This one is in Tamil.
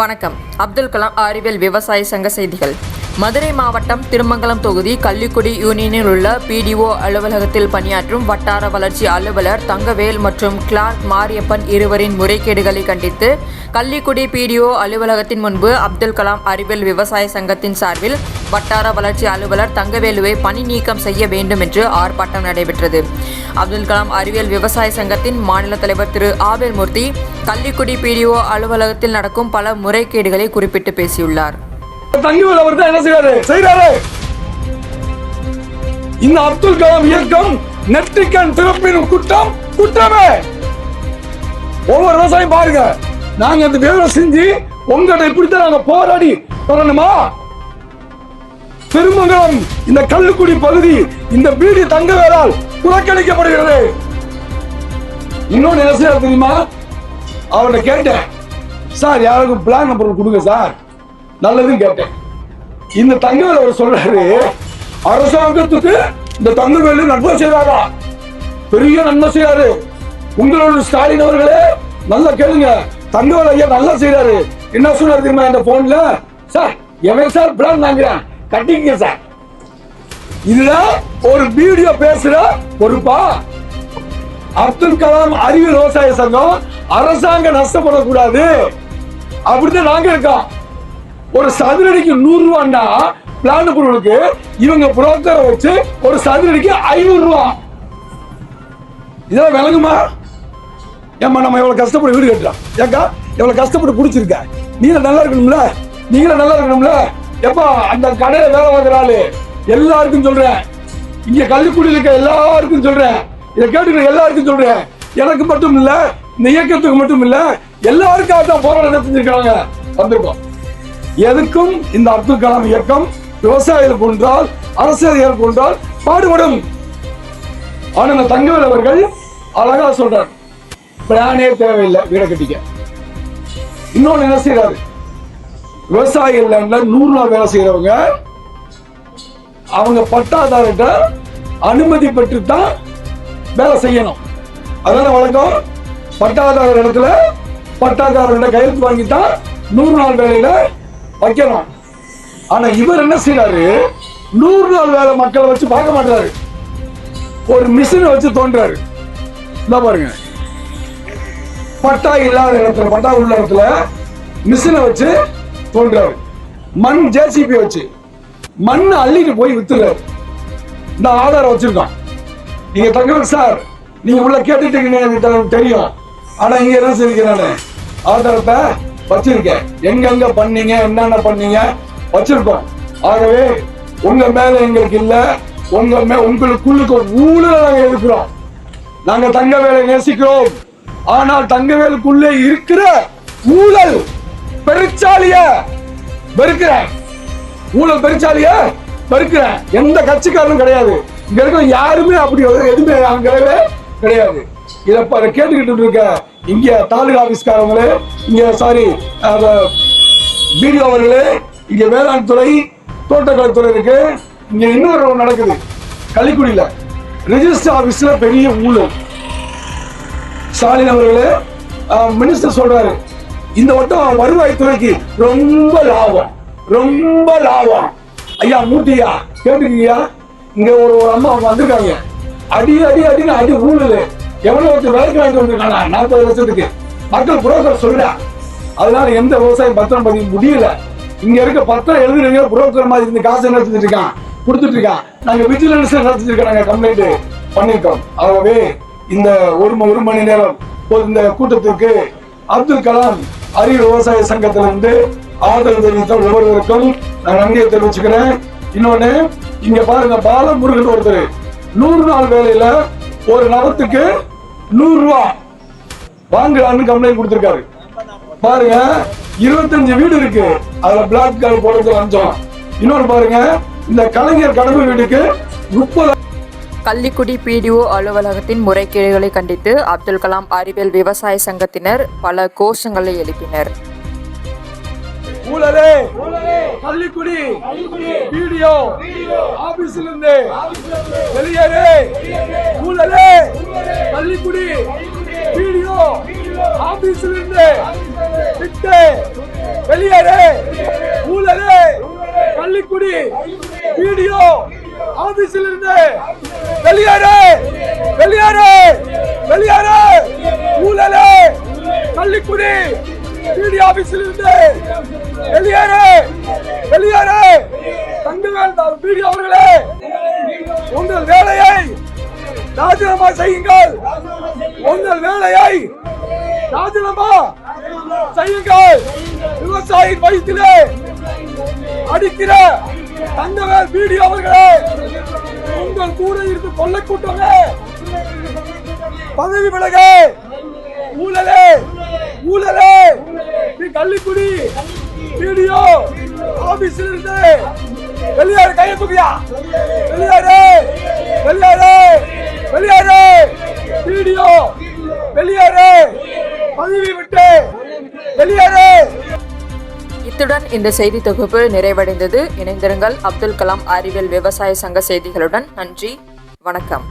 வணக்கம். அப்துல் கலாம் அறிவியல் விவசாய சங்க செய்திகள். மதுரை மாவட்டம் திருமங்கலம் தொகுதி கள்ளிக்குடி யூனியனில் உள்ள பிடிஓ அலுவலகத்தில் பணியாற்றும் வட்டார வளர்ச்சி அலுவலர் தங்கவேல் மற்றும் கிளார்க் மாரியப்பன் இருவரின் முறைகேடுகளை கண்டித்து கள்ளிக்குடி பிடிஓ அலுவலகத்தின் முன்பு அப்துல் கலாம் அறிவியல் விவசாய சங்கத்தின் சார்பில் வட்டார வளர்ச்சி அலுவலர் தங்கவேலுவை பணி நீக்கம் செய்ய வேண்டும் என்று ஆர்ப்பாட்டம் நடைபெற்றது. அப்துல் கலாம் அறிவியல் விவசாய சங்கத்தின் மாநில தலைவர் திரு ஆவேல் மூர்த்தி கள்ளிக்குடி பிடிஓ அலுவலகத்தில் நடக்கும் பல முறைகேடுகளை குறிப்பிட்டு பேசியுள்ளார். தங்கிவேல் அவர் தான் என்ன செய்யறாரு செய்யறாரு இந்த அப்துல் கலாம் இயக்கம் நெற்றிக்கண் திறப்பின் குற்றம் குற்றமே. ஒவ்வொரு விவசாயம் பாருங்க. நாங்க இந்த வேலை செஞ்சு உங்கள்கிட்ட இப்படித்தான் நாங்க போராடி வரணுமா? பெருமங்கலம் இந்த கள்ளுக்குடி பகுதி இந்த பீடி தங்கவேலால் புறக்கணிக்கப்படுகிறது. இன்னொன்னு என்ன செய்ய தெரியுமா? அவர்கிட்ட கேட்டேன். சார் யாருக்கும் பிளான் நம்பர் கொடுங்க சார். நல்லதுன்னு கேட்டேன். இந்த தங்கவேல் அவர் சொல்றாரு அரசாங்கத்துக்கு இந்த தங்கவேலு நன்மை செய்யறாரா பெரிய நன்மை செய்யாரு உங்களோட ஸ்டாலின் அவர்களே நல்லா கேளுங்க. தங்கவேல் ஐயா நல்லா செய்யறாரு என்ன சொன்னாரு தெரியுமா இந்த போன்ல சார் எவன் சார் பிளான் வாங்குறேன்? கட்டிங்க சார். இதுல ஒரு வீடியோ பேசுற பொறுப்பா? அப்துல் கலாம் அறிவியல் விவசாய சங்கம் அரசாங்கம் நஷ்டப்படக்கூடாது. அப்படிதான் நாங்க இருக்கோம். ஒரு சதுரடிக்கு நூறு ரூபாண்டா? பிளான் பொருளுக்கு இவங்க புரோக்கரை வச்சு ஒரு சதுரடிக்கு ஐநூறு ரூபா. இதெல்லாம் விளங்குமா? ஏம்மா நம்ம எவ்வளவு கஷ்டப்பட்டு வீடு கட்டுறோம்? ஏக்கா எவ்வளவு கஷ்டப்பட்டு பிடிச்சிருக்க? நீங்க நல்லா இருக்கணும்ல? நீங்களும் நல்லா இருக்கணும்ல? எப்பா அந்த கடையில வேலை பார்க்குற ஆளு. எல்லாருக்கும் சொல்றேன். இங்க கள்ளிக்குடியில் இருக்க எல்லாருக்கும் சொல்றேன். இதை கேட்டுக்கிற எல்லாருக்கும் சொல்றேன். எனக்கு மட்டும் இல்ல இந்த இயக்கத்துக்கு மட்டும் இல்ல எல்லாருக்காக தான் போராட்டம் நடத்திருக்காங்க வந்திருக்கோம். எதுக்கும் இந்த அப்துல் கலாம் இயக்கம் விவசாயிகள் போன்றால் அரசியல் போன்றால் பாடுபடும். ஆனா தங்கவேல் அவர்கள் அழகா சொல்றார். பிளானே தேவையில்லை வீடை கட்டிக்க. இன்னொன்னு என்ன செய்யறாரு விவசாயிகள் நூறு நாள் வேலை செய்யறவங்க அவங்க பட்டாதாரிட்ட அனுமதி பெற்று தான் வேலை செய்யணும். அதனால வழக்கம் பட்டாதாரர் இடத்துல பட்டாதாரர்கிட்ட கையெழுத்து வாங்கி தான் நூறு நாள் வேலையில வைக்கலாம். ஆனா இவர் என்ன செய்யறாரு நூறு நாள் வேலை மக்களை வச்சு பார்க்க மாட்டாரு ஒரு மிஷினை வச்சு தோன்றாரு. இந்த பாருங்க. பட்டா இல்லாத இடத்துல பட்டா உள்ள இடத்துல மிஷினை வச்சு தோன்றாரு. மண் ஜேசிபி வச்சு. மண் அள்ளிட்டு போய் வித்துறாரு. இந்த ஆதாரம் வச்சிருக்கான். நீங்க தங்கவேல் சார் நீங்க உள்ள கேட்டுட்டீங்கன்னு தெரியும். ஆனா இங்க என்ன செஞ்சுக்கிறானு ஆதாரத்தை வச்சிருக்கேன். எங்கெங்க பண்ணீங்க என்னென்ன பண்ணீங்க வச்சிருக்கோம். ஆகவே உங்க மேல எங்களுக்கு இல்ல. உங்க மே உங்களுக்குள்ளுக்கு ஒரு ஊழல நாங்க இருக்கிறோம் நாங்க தங்கவேலை நேசிக்கிறோம். ஆனால் தங்கவேலுக்குள்ளே இருக்கிற ஊழல் பெருச்சாலிய வெறுக்கிறேன் ஊழல் பெருச்சாலிய வெறுக்கிறேன் எந்த கட்சிக்காரனும் கிடையாது. இங்க இருக்கிற யாருமே அப்படி எதுவுமே அங்கவே கிடையாது. இதை கேட்டுக்கிட்டு இருக்க. இங்க தாலுகா ஆபீஸ்காரங்களே இங்க சாரி பிடிஓ அவர்களே இங்க வேளாண் துறை தோட்டக்கலை துறை இருக்கு. இங்க இன்னொரு நடக்குது. கள்ளிக்குடியில ரிஜிஸ்டர் ஆபீஸ்ல பெரிய ஊழல். ஸ்டாலின் அவர்களே மினிஸ்டர் சொல்றாரு. இந்த வட்டம் வருவாய்த்துறைக்கு ரொம்ப லாபம். ரொம்ப லாபம். ஐயா மூட்டியா கேட்டுக்கீங்க இங்க ஒரு ஒரு அம்மா அவங்க வந்திருக்காங்க. அடி அடி அடின்னு அடி ஊழல் எவ்வளவு வச்சு வேலைக்கு வாங்கிட்டு வந்திருக்காங்க நாற்பது லட்சத்துக்கு மக்கள் புரோக்கர் சொல்றா அதனால எந்த விவசாயம் பத்திரம் பதிவு முடியல. இங்க இருக்க பத்திரம் எழுதுறீங்க புரோக்கர் மாதிரி இருந்து காசு நடத்திட்டு இருக்கான்? கொடுத்துட்டு இருக்கான் நாங்க விஜிலன்ஸ் நடத்திட்டு இருக்கோம் நாங்க கம்ப்ளைண்ட் பண்ணிருக்கோம். ஆகவே இந்த ஒரு ஒரு மணி நேரம் இந்த கூட்டத்திற்கு அப்துல் கலாம் அறிவு விவசாய சங்கத்திலிருந்து ஆதரவு தெரிவித்த ஒவ்வொருவருக்கும் நான் நன்றியை தெரிவிச்சுக்கிறேன். இன்னொன்னு இங்க பாருங்க பாலமுருகன் ஒருத்தர் நூறு நாள் வேலையில ஒரு நபத்துக்கு நூறு ரூபா. வாங்கலான்னு கம்ப்ளைண்ட் கொடுத்திருக்காரு. பாருங்க இருபத்தஞ்சு வீடு இருக்கு. அதுல பிளாக் கால் போடுறது லஞ்சம் இன்னொரு பாருங்க இந்த கலைஞர் கடமை வீடுக்கு முப்பது கள்ளிக்குடி பிடிஓ அலுவலகத்தின் முறைகேடுகளை கண்டித்து அப்துல் கலாம் அறிவியல் விவசாய சங்கத்தினர் பல கோஷங்களை எழுப்பினர். ஊழலே. கள்ளிக்குடி வீடியோ. ஆபீஸ்ல இருந்து வெளியேறு. ஊழலே. கள்ளிக்குடி வீடியோ. ஆபீஸ்ல இருந்து விட்டு. வெளியேறு. ஊழலே. கள்ளிக்குடி வீடியோ. ஆபீஸில் இருந்து வெளியேறு. வெளியேறு. வெளியேறு. ஊழலே. கள்ளிக்குடி சிடி ஆபீஸில் இருந்து வெளியேறு வெளியேறு. தங்கவேல் வீடியோ அவர்களே உங்கள் வேலையை ராஜினாமா செய்யுங்கள். உங்கள் வேலையை ராஜினாமா செய்யுங்கள். விவசாயி வயிற்றிலே அடிக்கிற தங்கவேல் வீடியோ அவர்களே உங்கள் கூட இருந்து கொள்ளை கூட்டமே பதவி விலக ஊழலே ஊழலே கள்ளிக்குடி வீடியோ ஆபீஸ்ல இருந்து வெளியாரு கைய தூக்கியா? வெளியாரு வெளியேறு வெளியாரு வீடியோ வெளியாரு பதவி விட்டு வெளியேறு. இத்துடன் இந்த செய்தி தொகுப்பு நிறைவடைந்தது. இணைந்திருங்கள் அப்துல் கலாம் அறிவியல் விவசாய சங்க செய்திகளுடன். நன்றி வணக்கம்.